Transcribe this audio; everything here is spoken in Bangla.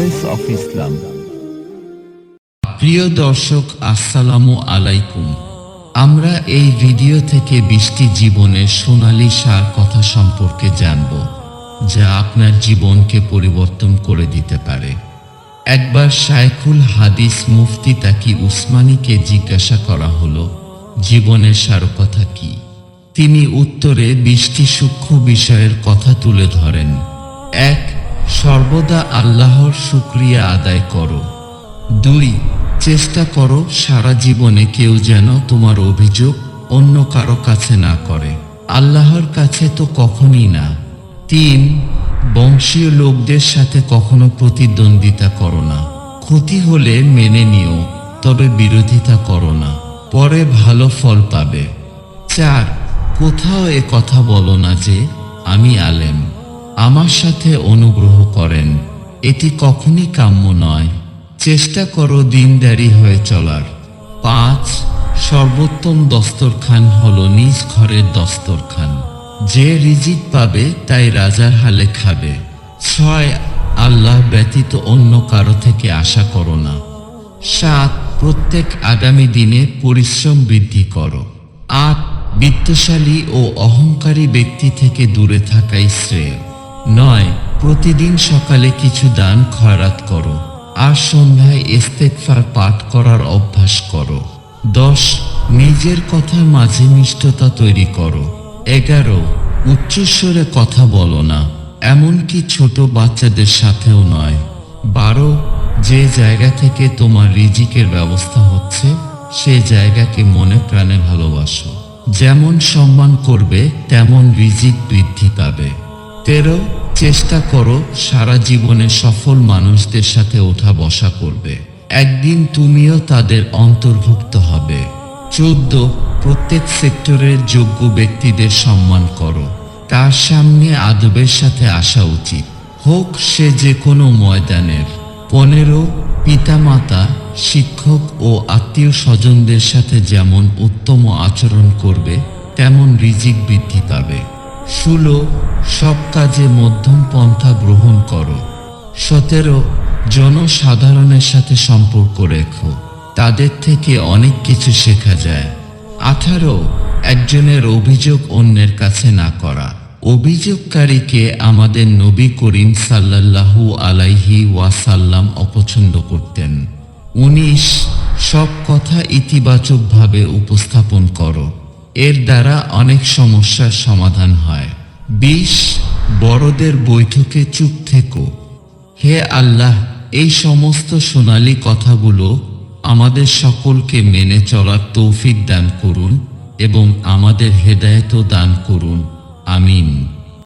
ভয়েস অফ ইসলাম প্রিয় দর্শক, আসসালামু আলাইকুম। আমরা এই ভিডিও থেকে বৃষ্টি জীবনের সোনালী সার কথা সম্পর্কে জানব, যা আপনার জীবনকে পরিবর্তন করে দিতে পারে। একবার শায়খুল হাদিস মুফতি তাকি উসমানীকে জিজ্ঞাসা করা হলো, জীবনের সারকথা কি? তিনি উত্তরে বৃষ্টি সূক্ষ্ম বিষয়ের কথা তুলে ধরেন, এক সর্বদা আল্লাহর শুক্রিয়া আদায় করো। দুই, চেষ্টা করো সারা জীবনে কেউ যেন তোমার অভিযোগ অন্য কারও কাছে না করে। আল্লাহর কাছে তো কখনই না। তিন, বংশীয় লোকদের সাথে কখনো প্রতিদ্বন্দ্বিতা করো না। ক্ষতি হলে মেনে নিও, তবে বিরোধিতা করো না। পরে ভালো ফল পাবে। চার, কোথাও এ কথা বলো না যে, আমি আলেম। আমার সাথে অনুগ্রহ করেন। এটি কখনই কাম্য নয়। চেষ্টা করো দিনদারি হয়ে চলার। পাঁচ, সর্বোত্তম দস্তরখান হল নিজ ঘরের দস্তরখান। যে রিজিক পাবে, তাই রাজার হালে খাবে। ছয়, আল্লাহ ব্যতীত অন্য কারও থেকে আশা করো না। সাত, প্রত্যেক আগামী দিনে পরিশ্রম বৃদ্ধি করো। আট, বিত্তশালী ও অহংকারী ব্যক্তি থেকে দূরে থাকাই শ্রেয়। নয়, প্রতিদিন সকালে কিছু দান খয়রাত করো। আর সন্ধ্যায় ইস্তেকফার পাঠ করার অভ্যাস করো। দশ, নিজের কথার মাঝে মিষ্টতা তৈরি করো। এগারো, উচ্চস্বরে কথা বলো না। এমনকি ছোট বাচ্চাদের সাথেও নয়। বারো, যে জায়গা থেকে তোমার রিজিকের ব্যবস্থা হচ্ছে, সে জায়গাকে মনে প্রাণে ভালোবাসো। যেমন সম্মান করবে, তেমন রিজিক বৃদ্ধি পাবে। তেরো চেষ্টা করো, সারা জীবনে সফল মানুষদের সাথে ওঠা বসা করবে। একদিন তুমিও তাদের অন্তর্ভুক্ত হবে। চোদ্দ, প্রত্যেক সেক্টরের যোগ্য ব্যক্তিদের সম্মান করো। তার সামনে আদবের সাথে আসা উচিত। হোক সে যে কোনো ময়দানের। পনেরো, পিতামাতা, শিক্ষক ও আত্মীয় স্বজনদের সাথে যেমন উত্তম আচরণ করবে, তেমন রিজিক বৃদ্ধি পাবে। ষোলো সব কাজে মধ্যম পন্থা গ্রহণ করো। সতেরো, জনসাধারণের সাথে সম্পর্ক রেখো। তাদের থেকে অনেক কিছু শেখা যায়। আঠারো, একজনের অভিযোগ অন্যের কাছে না করা। অভিযোগকারীকে আমাদের নবী করিম সাল্লাল্লাহু আলাইহি ওয়াসাল্লাম অপছন্দ করতেন। উনিশ, সব কথা ইতিবাচকভাবে উপস্থাপন করো। এর দ্বারা অনেক সমস্যার সমাধান হয়। বিশ বড়দের বৈঠকে চুপ থেকো। হে আল্লাহ, এই সমস্ত সোনালী কথাগুলো আমাদের সকলকে মেনে চলার তৌফিক দান করুন এবং আমাদের হেদায়তও দান করুন। আমিন।